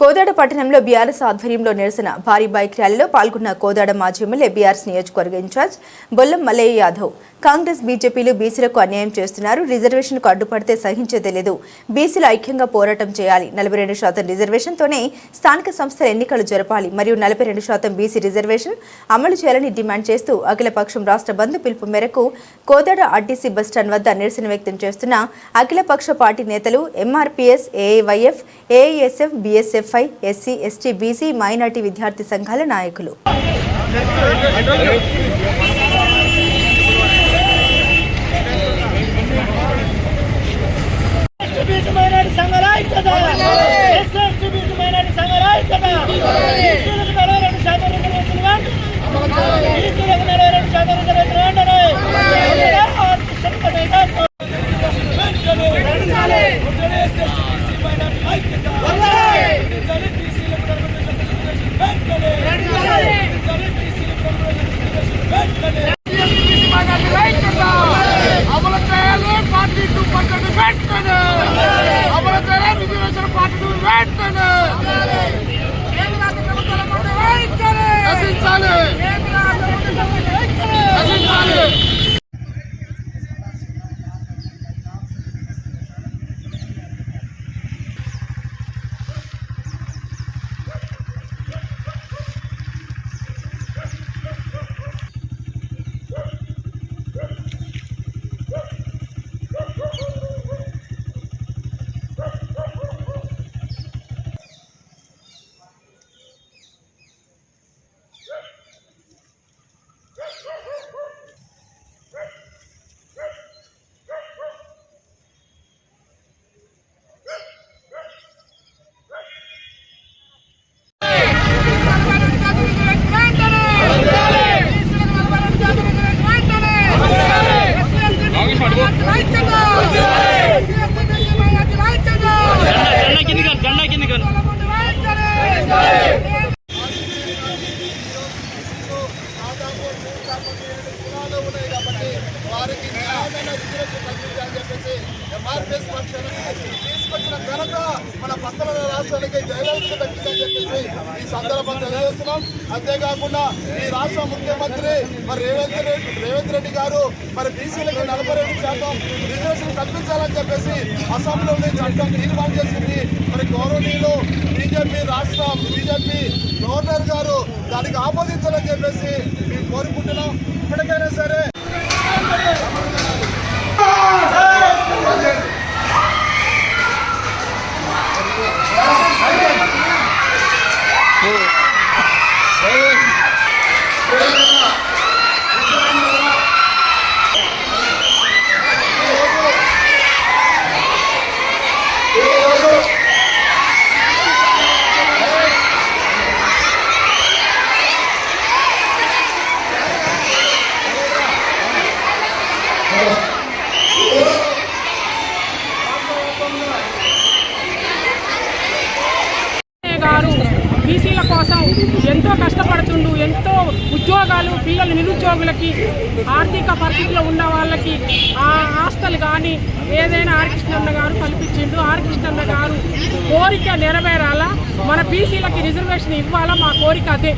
కోదాడ పట్టణంలో బీఆర్ఎస్ ఆధ్వర్యంలో నిరసన. భారీ బైక్ ర్యాలీలో పాల్గొన్న కోదాడ మాజీ ఎమ్మెల్యే బీఆర్ఎస్ నియోజకవర్గ ఇన్ఛార్జ్ బొల్లం మల్లయ్య యాదవ్. కాంగ్రెస్ బీజేపీలు బీసీలకు అన్యాయం చేస్తున్నారు. రిజర్వేషన్కు అడ్డుపడితే సహించేదే లేదు. బీసీలు ఐక్యంగా పోరాటం చేయాలి. నలభై రెండు శాతం రిజర్వేషన్తోనే స్థానిక సంస్థల ఎన్నికలు జరపాలి. మరియు నలభై రెండు శాతం బీసీ రిజర్వేషన్ అమలు చేయాలని డిమాండ్ చేస్తూ అఖిలపక్షం రాష్ట్ర బంధు పిలుపు మేరకు కోదాడ ఆర్టీసీ బస్టాండ్ వద్ద నిరసన వ్యక్తం చేస్తున్న అఖిలపక్ష పార్టీ నేతలు MRPS AIYF AISF BSFI SC ST BC minority విద్యార్థి సంఘాల నాయకులు. బీసీ మైనారిటీ సంఘాల ఐక్యత ఎస్సీ ఎస్టీ బీసీ మైనారిటీ సంఘాల ఐక్యత బీసీలకు నలభై రెండు శాతం రిజర్వేషన్లు వెంటనే బీసీలకు నలభై రెండు శాతం రిజర్వేషన్లు వెంటనే ఆర్టిస్టుల నాయకత్వం. వెంటనే. వెంటనే ఎస్సీ ఎస్టీ బీసీ మైనారిటీ ఐక్యత. వెంటనే బీసీలకు నలభై రెండు శాతం రిజర్వేషన్లు వెంటనే. వెంటనే బీసీలకు నలభై రెండు శాతం రిజర్వేషన్లు వెంటనే. అమలు చేయాలి పార్టీ టూ పర్సెంట్ వెంటనే అమలు చేయాలి రిజర్వేషన్ పార్టీ టూ వెంటనే నశించాలి నశించాలి జెండా కింది కానీ జెండా కింది కానీ వారికి న్యాయమైన రిజర్వేషన్ కల్పించాలని చెప్పేసి ఎంఆర్పీఎస్ పక్షానికి తీసుకొచ్చిన ఘనత మన పక్కన రాష్ట్రాలకి జయలలిత దక్కిందని చెప్పేసి ఈ సందర్భంగా తెలియజేస్తున్నాం అంతేకాకుండా ఈ రాష్ట్ర ముఖ్యమంత్రి మరి రేవంత్ రెడ్డి రేవంత్ రెడ్డి గారు మరి బీసీలకు నలభై రెండు శాతం రిజర్వేషన్ కల్పించాలని చెప్పేసి అసెంబ్లీలోని చట్టం తీర్మానం చేసింది. మరి గౌరవనీయులు బీజేపీ రాష్ట్ర బీజేపీ గవర్నర్ గారు దానికి ఆమోదించాలని చెప్పేసి మేము కోరుకుంటున్నాం. ఇప్పటికైనా సరే. గారు బీసీల కోసం ఎంతో కష్టపడుతుండు ఎంతో ఉద్యోగాలు పిల్లలు నిరుద్యోగులకి ఆర్థిక పరిస్థితిలో ఉన్న వాళ్ళకి ఆ ఆస్తులు కానీ ఏదైనా ఆర్ గారు కల్పించిండు. ఆర్ గారు కోరిక నెరవేరాలా? మన బీసీలకి రిజర్వేషన్ ఇవ్వాలా? మా కోరిక అదే.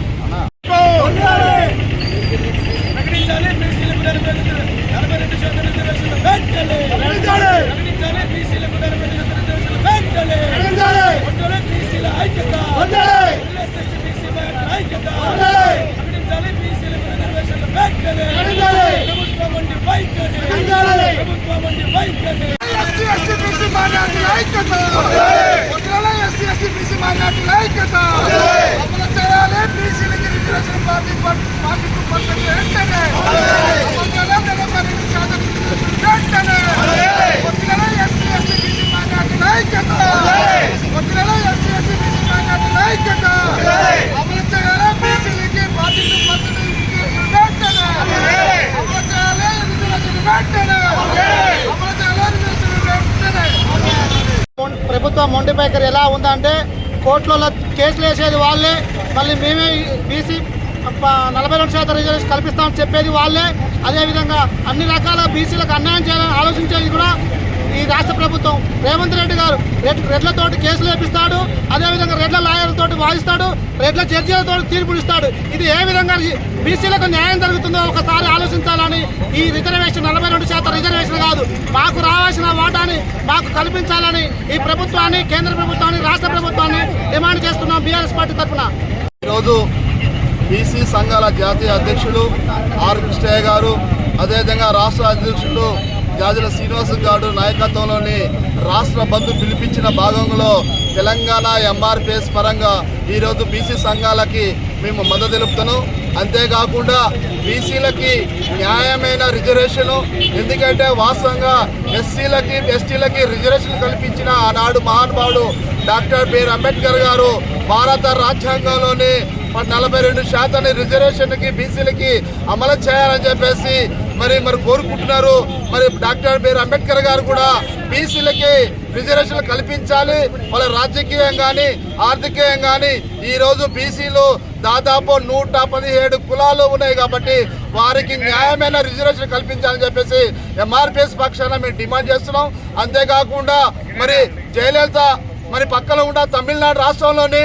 ప్రకటించాలి. బీసీలకు నలభై రెండు నలభై రెండు శాతం రిజర్వేషన్లు వెంటనే ప్రకటించాలి బీసీలకు నలభై రెండు శాతం రిజర్వేషన్లు వెంటనే వెంటనే బీసీల ఐక్యత ఎస్ఎస్టీ బీసీ మైనారిటీ ఐక్యత ప్రకటించాలి బీసీలకు రిజర్వేషన్లు వెంటనే ప్రభుత్వం వంటి వైఖరి ప్రభుత్వం వంటి వైఖరి ఎస్సీ ఎస్టీ బీసీ మైనార్టీల ఐక్యత వదిలేలా ఎస్సీ ఎస్టీ బీసీ మైనార్టీల ఐక్యత అమలు చేయాలి బీసీలకి reservation party party two percent వెంటనే అమలు చేయాలి నలభై రెండు శాతం రిజర్వేషన్ వెంటనే వదిలేలా ఎస్సీ ఎస్టీ బీసీ మైనార్టీల ఐక్యత వదిలేలా ఎస్సీ ఎస్టీ బీసీ మైనార్టీల ఐక్యత అమలు చేయాలి బీసీలకి పార్టీ టూ పర్సెంట్ రిజర్వేషన్ వెంటనే అమలు చేయాలి రిజర్వేషన్ వెంటనే అమలు చేయాలి రిజర్వేషన్ వెంటనే ప్రభుత్వం మొండి వైఖరి ఎలా ఉందంటే కోర్టులలో కేసులు వేసేది వాళ్ళే. మళ్ళీ మేమే బీసీ నలభై రెండు శాతం రిజర్వేషన్ కల్పిస్తామని చెప్పేది వాళ్ళే. అదేవిధంగా అన్ని రకాల బీసీలకు అన్యాయం చేయాలని ఆలోచించేది కూడా ఈ రాష్ట్ర ప్రభుత్వం రేవంత్ రెడ్డి గారు రెడ్- రెడ్లతోటి కేసులు వేపిస్తాడు అదేవిధంగా రెడ్ల లాయర్లతోటి వాదిస్తాడు రెడ్ల జడ్జీలతో తీర్పులు ఇస్తాడు. ఇది ఏ విధంగా బీసీలకు న్యాయం జరుగుతుందో ఒకసారి ఆలోచించాలని ఈ రిజర్వేషన్ నలభై రెండు శాతం రిజర్వేషన్ కాదు. మాకు రావాల్సిన వాటాని మాకు కల్పించాలని ఈ ప్రభుత్వాన్ని కేంద్ర ప్రభుత్వాన్ని రాష్ట్ర ప్రభుత్వాన్ని డిమాండ్ చేస్తున్నాం బీఆర్ఎస్ పార్టీ తరఫున. ఈరోజు బీసీ సంఘాల జాతీయ అధ్యక్షులు ఆర్ కృష్ణయ్య గారు అదేవిధంగా రాష్ట్ర అధ్యక్షులు జాజుల శ్రీనివాస గారు నాయకత్వంలోని రాష్ట్ర బంధు పిలిపించిన భాగంలో తెలంగాణ ఎంఆర్పిఎస్ పరంగా ఈరోజు బీసీ సంఘాలకి మేము మద్దతు తెలుపుతున్నాం. అంతేకాకుండా బీసీలకి న్యాయమైన రిజర్వేషన్ ఎందుకంటే వాస్తవంగా ఎస్సీలకి ఎస్టీలకి రిజర్వేషన్ కల్పించిన ఆనాడు మహానుభావుడు డాక్టర్ బిఆర్ అంబేద్కర్ గారు భారత రాజ్యాంగంలోని నలభై రెండు శాతాన్ని రిజర్వేషన్కి బీసీలకి అమలు చేయాలని చెప్పేసి మరి మరి కోరుకుంటున్నారు. మరి డాక్టర్ బిఆర్ అంబేద్కర్ గారు కూడా బీసీలకి రిజర్వేషన్లు కల్పించాలి. వాళ్ళ రాజకీయం కానీ ఆర్థికీయం కానీ ఈరోజు బీసీలు దాదాపు నూట పదిహేడు కులాలు ఉన్నాయి కాబట్టి వారికి న్యాయమైన రిజర్వేషన్ కల్పించాలని చెప్పేసి ఎంఆర్పిఎస్ పక్షాన మేము డిమాండ్ చేస్తున్నాం. అంతేకాకుండా మరి జయలలిత మరి పక్కన ఉన్న తమిళనాడు రాష్ట్రంలోని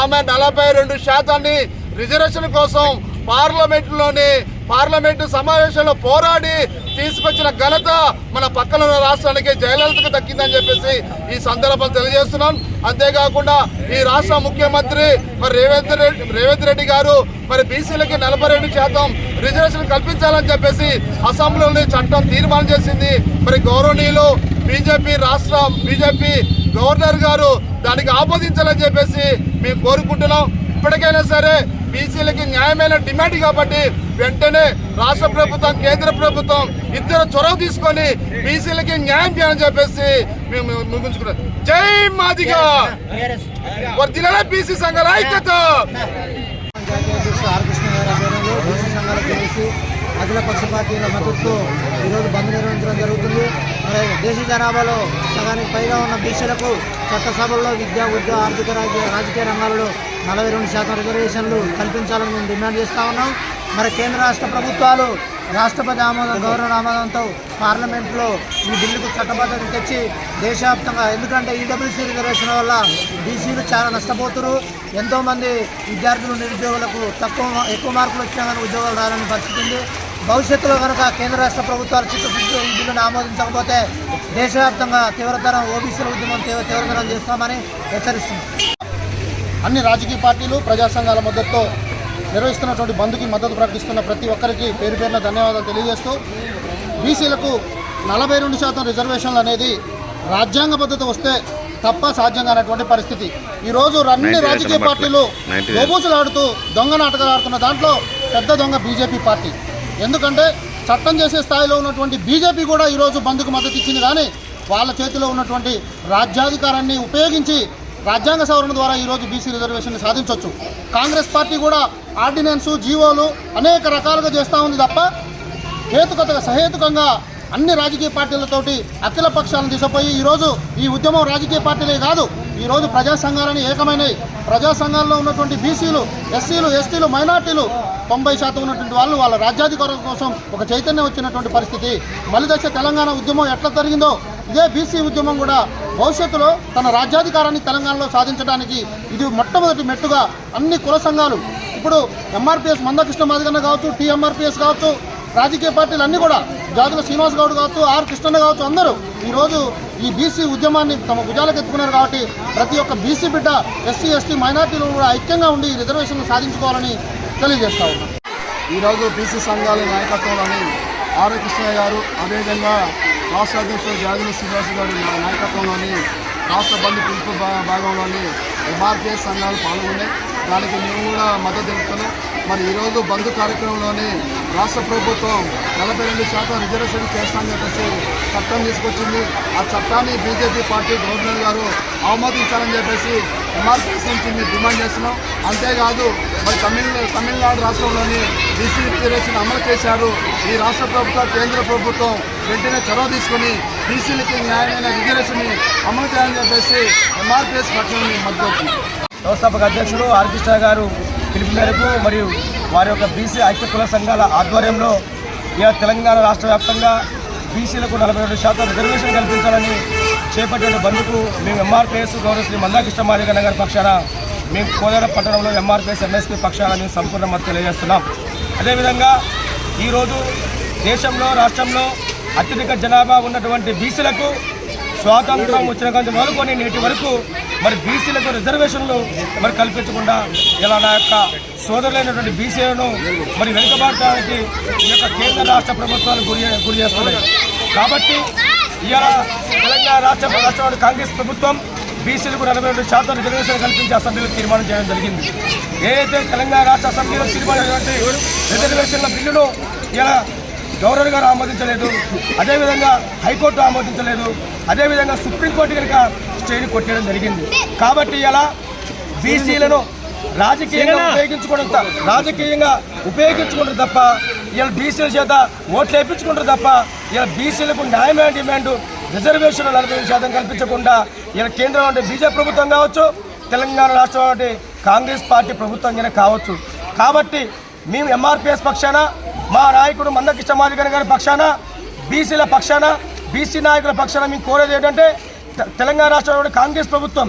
ఆమె నలభై రెండు శాతాన్ని రిజర్వేషన్ కోసం పార్లమెంట్లోని పార్లమెంటు సమావేశంలో పోరాడి తీసుకొచ్చిన ఘనత మన పక్కన ఉన్న రాష్ట్రానికి జయలలితకు దక్కిందని చెప్పేసి ఈ సందర్భం తెలియజేస్తున్నాం. అంతేకాకుండా ఈ రాష్ట్ర ముఖ్యమంత్రి మరి రేవంత్ రెడ్డి రేవంత్ రెడ్డి గారు మరి బీసీలకి నలభై రెండు శాతం రిజర్వేషన్ కల్పించాలని చెప్పేసి అసెంబ్లీలోని చట్టం తీర్మానం చేసింది. మరి గౌరవనీయులు బీజేపీ రాష్ట్ర బీజేపీ గవర్నర్ గారు దానికి ఆమోదించాలని చెప్పేసి మేము కోరుకుంటున్నాం. ఇప్పటికైనా సరే బీసీలకి న్యాయమైన డిమాండ్ కాబట్టి వెంటనే రాష్ట్ర ప్రభుత్వం కేంద్ర ప్రభుత్వం ఇద్దరు చొరవ తీసుకొని బీసీలకి న్యాయం చేయాలని చెప్పేసి మేము ముగించుకున్నాం. జై మాదిగా! వర్దిలే బీసీ సంఘాల ఐక్యత! జాతీయ అఖిల పక్ష పార్టీల మద్దతుతో ఈరోజు బంద్ నిర్వహించడం జరుగుతుంది. మరి దేశ జనాభాలో సగానికి పైగా ఉన్న బీసీలకు చట్టసభల్లో విద్యా ఉద్యోగ ఆర్థిక రాజకీయ రాజకీయ రంగాలలో నలభై రెండు శాతం రిజర్వేషన్లు కల్పించాలని మేము డిమాండ్ చేస్తూ ఉన్నాం. మరి కేంద్ర రాష్ట్ర ప్రభుత్వాలు రాష్ట్రపతి ఆమోదం గవర్నర్ ఆమోదంతో పార్లమెంట్లో ఈ బిల్లుకు చట్టబద్ధత తెచ్చి దేశవ్యాప్తంగా ఎందుకంటే ఈడబ్ల్యూసీ రిజర్వేషన్ వల్ల బీసీలు చాలా నష్టపోతున్నారు ఎంతోమంది విద్యార్థులు నిరుద్యోగులకు తక్కువ ఎక్కువ మార్కులు వచ్చినా కానీ ఉద్యోగాలు రాలని పరిస్థితి ఉంది. భవిష్యత్తులో కనుక కేంద్ర రాష్ట్ర ప్రభుత్వాలు చిత్తశుద్ధితో ఈ బిల్లును ఆమోదించకపోతే దేశవ్యాప్తంగా తీవ్రతరం ఓబీసీల ఉద్యమం తీవ్ర తీవ్రతరం చేస్తామని హెచ్చరిస్తుంది. అన్ని రాజకీయ పార్టీలు ప్రజా సంఘాల మద్దతుతో నిర్వహిస్తున్నటువంటి బంద్కి మద్దతు ప్రకటిస్తున్న ప్రతి ఒక్కరికి పేరు పేరున ధన్యవాదాలు తెలియజేస్తూ బీసీలకు నలభై రెండు శాతం రిజర్వేషన్లు అనేది రాజ్యాంగ పద్ధతి వస్తే తప్ప సాధ్యం కానటువంటి పరిస్థితి. ఈరోజు అన్ని రాజకీయ పార్టీలు దోబూసులాడుతూ దొంగ నాటకాలు ఆడుతున్న దాంట్లో పెద్ద దొంగ బీజేపీ పార్టీ. ఎందుకంటే చట్టం చేసే స్థాయిలో ఉన్నటువంటి బీజేపీ కూడా ఈరోజు బంద్కు మద్దతు ఇచ్చింది. కానీ వాళ్ళ చేతిలో ఉన్నటువంటి రాజ్యాధికారాన్ని ఉపయోగించి రాజ్యాంగ సవరణ ద్వారా ఈరోజు బీసీ రిజర్వేషన్ సాధించవచ్చు కాంగ్రెస్ పార్టీ కూడా ఆర్డినెన్సు జీవోలు అనేక రకాలుగా చేస్తూ ఉంది తప్ప హేతుకతగా సహేతుకంగా అన్ని రాజకీయ పార్టీలతోటి అఖిల పక్షాలను తీసుకుపోయి ఈరోజు ఈ ఉద్యమం రాజకీయ పార్టీలే కాదు ఈరోజు ప్రజా సంఘాలని ఏకమైనవి ప్రజా సంఘాల్లో ఉన్నటువంటి బీసీలు ఎస్సీలు ఎస్టీలు మైనార్టీలు తొంభై శాతం ఉన్నటువంటి వాళ్ళు వాళ్ళ రాజ్యాధికారం కోసం ఒక చైతన్యం వచ్చినటువంటి పరిస్థితి. మలిదశ తెలంగాణ ఉద్యమం ఎట్లా జరిగిందో ఇదే బీసీ ఉద్యమం కూడా భవిష్యత్తులో తన రాజ్యాధికారాన్ని తెలంగాణలో సాధించడానికి ఇది మొట్టమొదటి మెట్టుగా అన్ని కుల సంఘాలు ఇప్పుడు ఎంఆర్పిఎస్ మందకృష్ణ మాదిగన్న కావచ్చు టీఎంఆర్పిఎస్ కావచ్చు రాజకీయ పార్టీలు అన్నీ కూడా జాతుల శ్రీనివాస్ గౌడ్ కావచ్చు ఆర్ కృష్ణన్న కావచ్చు అందరూ ఈరోజు ఈ బీసీ ఉద్యమాన్ని తమ భుజాలకు ఎత్తుకున్నారు కాబట్టి ప్రతి ఒక్క బీసీ బిడ్డ ఎస్సీ ఎస్టీ మైనార్టీలు కూడా ఐక్యంగా ఉండి రిజర్వేషన్లు సాధించుకోవాలని తెలియజేస్తా ఉన్నాం. ఈరోజు బీసీ సంఘాల నాయకత్వంలోని ఆర్ కృష్ణయ్య గారు అదేవిధంగా రాష్ట్ర అధ్యక్షుడు జాగరి శ్రీనివాస్ గారి నాయకత్వంలోని రాష్ట్ర బంధు పిలుపు భాగంలోని ఎంఆర్పిఎస్ సంఘాలు పాల్గొన్నాయి. దానికి మేము కూడా మద్దతు తెలుపుతున్నాం. మరి ఈరోజు బంధు కార్యక్రమంలోని రాష్ట్ర ప్రభుత్వం నలభై రెండు శాతం రిజర్వేషన్ చేస్తామని చెప్పేసి చట్టం తీసుకొచ్చింది. ఆ చట్టాన్ని బీజేపీ పార్టీ గవర్నర్ గారు ఆమోదించాలని చెప్పేసి ఎంఆర్పీఎస్ నుంచి మేము డిమాండ్ చేస్తున్నాం. అంతేకాదు మరి తమిళ తమిళనాడు రాష్ట్రంలోని బీసీ రిజర్వేషన్ అమలు చేశారు. ఈ రాష్ట్ర ప్రభుత్వం కేంద్ర ప్రభుత్వం వెంటనే చొరవ తీసుకొని బీసీలకి న్యాయమైన రిజర్వేషన్ అమలు చేయాలని చెప్పేసి ఎంఆర్పిఎస్ పక్షాన్ని మద్దతు. వ్యవస్థాపక అధ్యక్షుడు ఆర్కృష్ణ గారు పిలుపు మేరకు మరియు వారి యొక్క బీసీ ఐక్య కుల సంఘాల ఆధ్వర్యంలో ఇక తెలంగాణ రాష్ట్ర వ్యాప్తంగా బీసీలకు నలభై రెండు శాతం రిజర్వేషన్ కల్పించాలని చేపట్టిన బంద్కు మేము ఎంఆర్పిఎస్ గౌరవ శ్రీ మందాకృష్ణ మాదిగన్న గారి పక్షాన మేము కోదాడ పట్టణంలో ఎంఆర్పిఎస్ ఎంఎస్పీ పక్షాన మేము సంపూర్ణ మద్దతు తెలియజేస్తున్నాం. అదేవిధంగా ఈరోజు దేశంలో రాష్ట్రంలో అత్యధిక జనాభా ఉన్నటువంటి బీసీలకు స్వాతంత్రం వచ్చిన కొంచెం మొదలుకొని నేటి వరకు మరి బీసీలకు రిజర్వేషన్లు మరి కల్పించకుండా ఇలా నా యొక్క సోదరులైనటువంటి బీసీలను మరి వెనుకబాడటానికి ఈ యొక్క కేంద్ర రాష్ట్ర ప్రభుత్వాలు గురి గురి చేస్తున్నాయి. కాబట్టి ఇవాళ తెలంగాణ రాష్ట్ర రాష్ట్రంలో కాంగ్రెస్ ప్రభుత్వం బీసీలకు నలభై రెండు శాతం రిజర్వేషన్ కల్పించే అసెంబ్లీలో తీర్మానం చేయడం జరిగింది. ఏదైతే తెలంగాణ రాష్ట్ర అసెంబ్లీలో తీర్మానమైనటువంటి రిజర్వేషన్ల బిల్లును ఇలా గవర్నర్ గారు ఆమోదించలేదు. అదేవిధంగా హైకోర్టు ఆమోదించలేదు. అదేవిధంగా సుప్రీంకోర్టు కనుక స్టేని కొట్టేయడం జరిగింది. కాబట్టి ఇలా బీసీలను రాజకీయంగా ఉపయోగించుకోవడం రాజకీయంగా ఉపయోగించుకుంటారు తప్ప ఇలా బీసీల చేత ఓట్లు వేయించుకుంటారు తప్ప ఇలా బీసీలకు న్యాయమైన డిమాండ్ రిజర్వేషన్ నలభై శాతం కల్పించకుండా ఇలా కేంద్రంలో ఉండే బీజేపీ ప్రభుత్వం కావచ్చు తెలంగాణ రాష్ట్రంలో కాంగ్రెస్ పార్టీ ప్రభుత్వం కావచ్చు. కాబట్టి మేము ఎంఆర్పిఎస్ పక్షాన మా నాయకుడు మందకిష్ట మాదిగన్ గారి పక్షాన బీసీల పక్షాన బీసీ నాయకుల పక్షాన మేము కోరేది ఏంటంటే తె- తెలంగాణ రాష్ట్రంలో కాంగ్రెస్ ప్రభుత్వం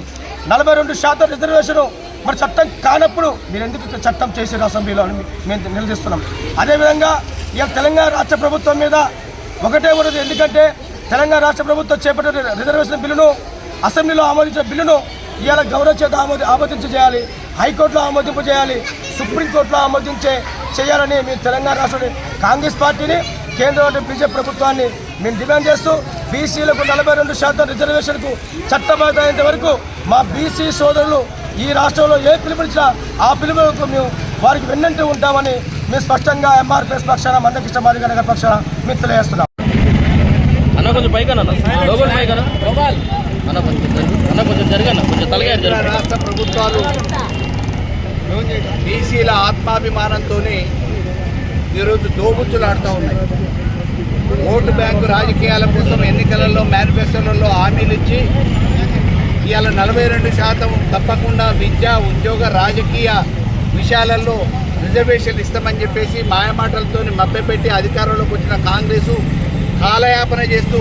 నలభై రెండు శాతం రిజర్వేషన్ మరి చట్టం కానప్పుడు మీరు ఎందుకు చట్టం చేసారు అసెంబ్లీలో అని మేము నిలదీస్తున్నాం. అదేవిధంగా ఇక తెలంగాణ రాష్ట్ర ప్రభుత్వం మీద ఒకటే ఉన్నది ఎందుకంటే తెలంగాణ రాష్ట్ర ప్రభుత్వం చేపట్టిన రిజర్వేషన్ బిల్లును అసెంబ్లీలో ఆమోదించిన బిల్లును ఇవాళ గౌరవ చేత ఆమోది ఆమోదించ చేయాలి హైకోర్టులో ఆమోదింపు చేయాలి సుప్రీంకోర్టులో ఆమోదించే చేయాలని మేము తెలంగాణ రాష్ట్ర కాంగ్రెస్ పార్టీని కేంద్రంలో బీజేపీ ప్రభుత్వాన్ని మేము డిమాండ్ చేస్తూ బీసీలకు నలభై రెండు శాతం రిజర్వేషన్కు చట్టబద్ధమైనంత వరకు మా బీసీ సోదరులు ఈ రాష్ట్రంలో ఏ పిలుపునిచ్చినా ఆ పిలుపులకు మేము వారికి వెన్నంటూ ఉంటామని మేము స్పష్టంగా ఎంఆర్పిఎస్ పక్షాన మందకృష్ణ మాదిగ నగర్ పక్షాన మేము తెలియజేస్తున్నాం. అన్న కొంచెం పైకి అన్న కొంచెం జరుగు. కొంచెం జరగన్న కొంచెం తలగా రాష్ట్ర ప్రభుత్వాలు బీసీల ఆత్మాభిమానంతోనే ఈరోజు దోబుచ్చులాడుతూ ఉన్నాయి. ఓటు బ్యాంకు రాజకీయాల కోసం ఎన్నికలలో మేనిఫెస్టోలలో హామీలు ఇచ్చి ఇవాళ నలభై రెండు శాతం తప్పకుండా విద్య ఉద్యోగ రాజకీయ విషయాలలో రిజర్వేషన్లు ఇస్తామని చెప్పేసి మాయమాటలతో మభ్యపెట్టి అధికారంలోకి వచ్చిన కాంగ్రెసు కాలయాపన చేస్తూ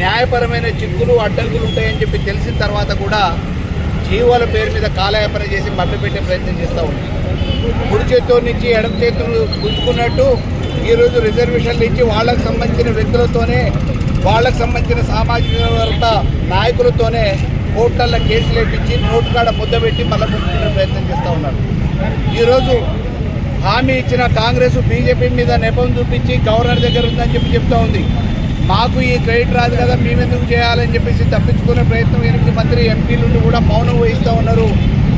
న్యాయపరమైన చిక్కులు అడ్డంకులు ఉంటాయని చెప్పి తెలిసిన తర్వాత కూడా జీవోల పేరు మీద కాలయాపన చేసి మభ్యపెట్టే ప్రయత్నం చేస్తూ ఉంది. కుడి చేతితో నుంచి ఎడమ చేతులు గుంజుకున్నట్టు ఈరోజు రిజర్వేషన్లు ఇచ్చి వాళ్ళకు సంబంధించిన వ్యక్తులతోనే వాళ్ళకు సంబంధించిన సామాజిక వర్గ నాయకులతోనే కోర్టులలో కేసులు వేపించి నోటు కాడ ముద్ద పెట్టి మళ్ళీ గుంజుకునే ప్రయత్నం చేస్తూ ఉన్నారు. ఈరోజు హామీ ఇచ్చిన కాంగ్రెస్ బీజేపీ మీద నెపం చూపించి గవర్నర్ దగ్గర ఉందని చెప్పి చెప్తా ఉంది. మాకు ఈ క్రెడిట్ రాదు కదా మేమెందుకు చేయాలని చెప్పేసి తప్పించుకునే ప్రయత్నం ఎనిమిది మంది ఎంపీలు కూడా మౌనం వహిస్తూ ఉన్నారు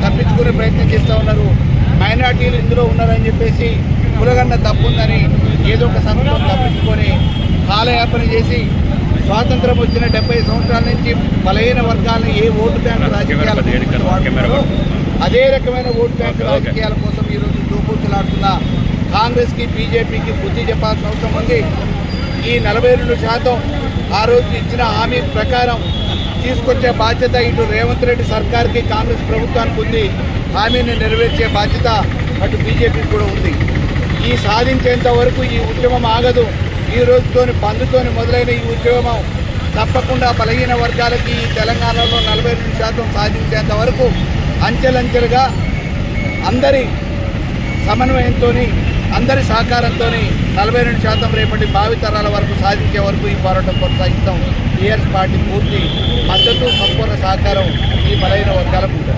తప్పించుకునే ప్రయత్నం చేస్తూ ఉన్నారు. మైనార్టీలు ఇందులో ఉన్నారని చెప్పేసి కులగన్న తప్పుందని ఏదో ఒక సందర్భం తప్పించుకొని కాలయాపన చేసి స్వాతంత్రం వచ్చిన డెబ్బై సంవత్సరాల నుంచి బలహీన వర్గాలను ఏ ఓటు బ్యాంకు రాజకీయాల అదే రకమైన ఓటు బ్యాంకు రాజకీయాల కోసం ఈరోజు దూకూచులాడుతున్న కాంగ్రెస్కి బీజేపీకి బుద్ధి చెప్పాల్సిన అవసరం ఉంది. ఈ నలభై రెండు శాతం ఆ రోజు ఇచ్చిన హామీ ప్రకారం తీసుకొచ్చే బాధ్యత ఇటు రేవంత్ రెడ్డి సర్కార్కి కాంగ్రెస్ ప్రభుత్వానికి ఉంది. హామీని నెరవేర్చే బాధ్యత అటు బీజేపీకి కూడా ఉంది. ఈ సాధించేంత వరకు ఈ ఉద్యమం ఆగదు. ఈ రోజుతోని బంధుతోని మొదలైన ఈ ఉద్యమం తప్పకుండా బలహీన వర్గాలకి ఈ తెలంగాణలో నలభై రెండు శాతం సాధించేంత వరకు అంచెలంచెలుగా అందరి సమన్వయంతో అందరి సహకారంతో నలభై రెండు శాతం రేపటి భావితరాల వరకు సాధించే వరకు ఈ పోరాటం కొనసాగిస్తాం. టీఆర్ఎస్ పార్టీ పూర్తి మద్దతు సంపూర్ణ సహకారం ఈ బలహీన వర్గాలకు. ఉంటుంది